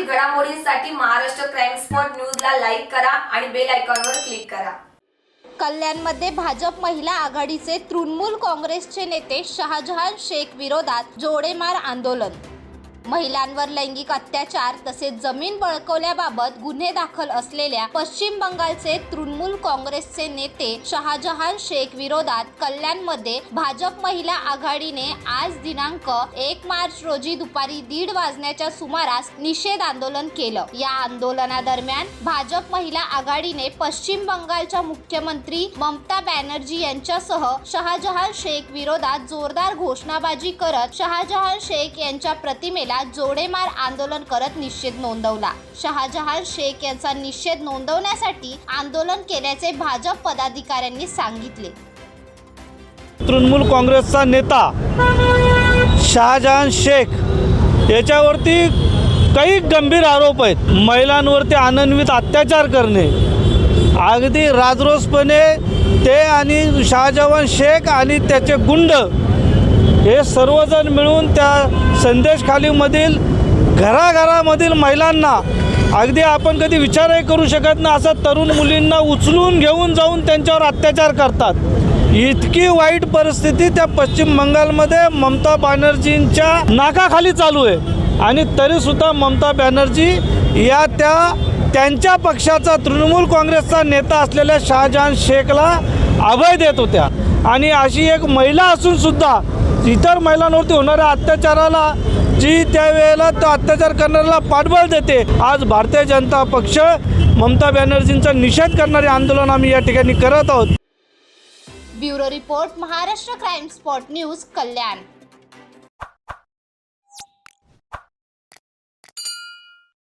राज्यातील घडामोडींसाठी Maharashtra crime spot न्यूजला लाईक करा आणि बेल आयकॉनवर क्लिक करा. कल्याणमध्ये भाजप महिला आघाडीचे तृणमूल काँग्रेसचे नेते शहाजहान शेख विरोधात जोडेमार आंदोलन. महिलांवर लैंगिक अत्याचार तसेच जमीन बळकवल्याबाबत गुन्हे दाखल असलेल्या पश्चिम बंगालचे तृणमूल काँग्रेसचे नेते शहाजहान शेख विरोधात कल्याणमध्ये भाजप महिला आघाडीने आज दिनांक एक मार्च रोजी दुपारी दीड वाजण्याच्या सुमारास निषेध आंदोलन केलं. या आंदोलनादरम्यान भाजप महिला आघाडीने पश्चिम बंगालच्या मुख्यमंत्री ममता बॅनर्जी यांच्यासह शहाजहान शेख विरोधात जोरदार घोषणाबाजी करत शहाजहान शेख यांच्या प्रतिमेला जोडेमार आंदोलन करत निषेध नोंदवला. शहाजहान शेख यांचा निषेध नोंदवण्यासाठी आंदोलन केल्याचे भाजप पदाधिकाऱ्यांनी सांगितले. तृणमूल काँग्रेसचा नेता शहाजहान शेख याच्यावरती काही गंभीर आरोप आहेत. महिलांवरती अनन्वित अत्याचार करणे अगदी राजरोसपणे ते आणि शाहजहान शेख आणि त्याचे गुंड हे सर्वजण मिळून त्या संदेश खालीमधील घराघरामधील महिलांना अगदी आपण कधी विचारही करू शकत नाही असं तरुण मुलींना उचलून घेऊन जाऊन त्यांच्यावर अत्याचार करतात. इतकी वाईट परिस्थिती त्या पश्चिम बंगालमध्ये ममता बॅनर्जींच्या नाकाखाली चालू आहे. आणि तरीसुद्धा ममता बॅनर्जी या त्या त्यांच्या पक्षाचा तृणमूल काँग्रेसचा नेता असलेल्या शहाजहान शेखला अभय देत होत्या. आणि अशी एक महिला असूनसुद्धा इतर महिलांवरती होणाऱ्या अत्याचाराला जी त्यावेळेला तो अत्याचार करणाऱ्याला पाठबळ देते आज भारतीय जनता पक्ष ममता बॅनर्जींचा निषेध करणारे आंदोलन आम्ही या ठिकाणी करत आहोत. Bureau report Maharashtra crime spot news Kalyan.